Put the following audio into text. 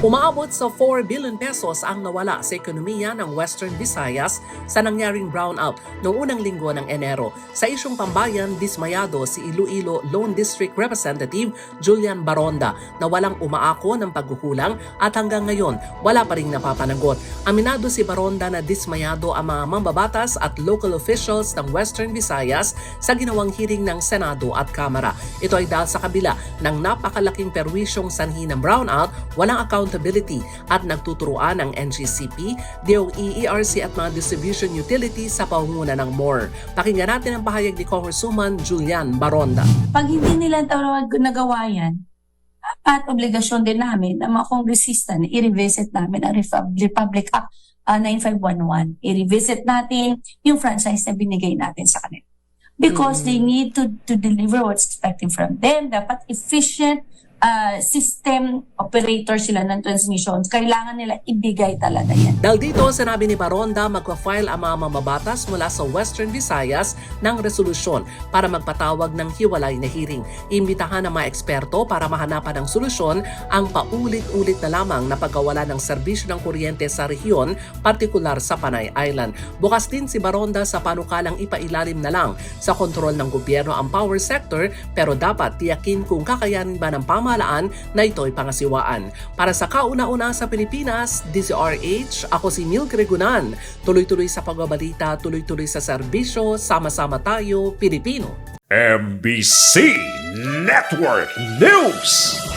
Umaabot sa 4 billion pesos ang nawala sa ekonomiya ng Western Visayas sa nangyaring brownout noong unang linggo ng Enero. Sa isyong pambayan, dismayado si Iloilo Lone District Representative Julian Baronda na walang umaako ng pagkukulang at hanggang ngayon wala pa rin napapanagot. Aminado si Baronda na dismayado ang mga mambabatas at local officials ng Western Visayas sa ginawang hearing ng Senado at Kamara. Ito ay dahil sa kabila ng napakalaking perwisyong sanhi ng brownout, walang accountability at nagtuturuan ng NGCP, DOE, ERC at mga distribution utilities sa pangunguna ng MORE. Pakinggan natin ang pahayag ni Congresswoman Julian Baronda. Pag hindi nila tawag nagawa yan, at obligasyon din namin ng mga kongresista na i-revisit namin ang Republic Act ah, 9511. I-revisit natin yung franchise na binigay natin sa kanila. Because they need to to deliver what's expected from them. Dapat efficient ah, system operator sila ng transmission. Kailangan nila ibigay talaga yan. Dahil dito, sinabi ni Baronda magpa-file ang mga mamabatas mula sa Western Visayas ng resolusyon para magpatawag ng hiwalay na hearing. Imbitahan ng mga eksperto para mahanapan ng solusyon ang paulit-ulit na lamang na pagkawala ng serbisyo ng kuryente sa rehiyon, partikular sa Panay Island. Bukas din si Baronda sa panukalang ipailalim na lang sa kontrol ng gobyerno ang power sector pero dapat tiyakin kung kakayanin ba ng pamahalaan na ito'y pangasiwaan. Para sa kauna-una sa Pilipinas, DZRH, ako si Mil Gregunan. Tuloy-tuloy sa pagbabalita, tuloy-tuloy sa serbisyo, sama-sama tayo, Pilipino. MBC Network News.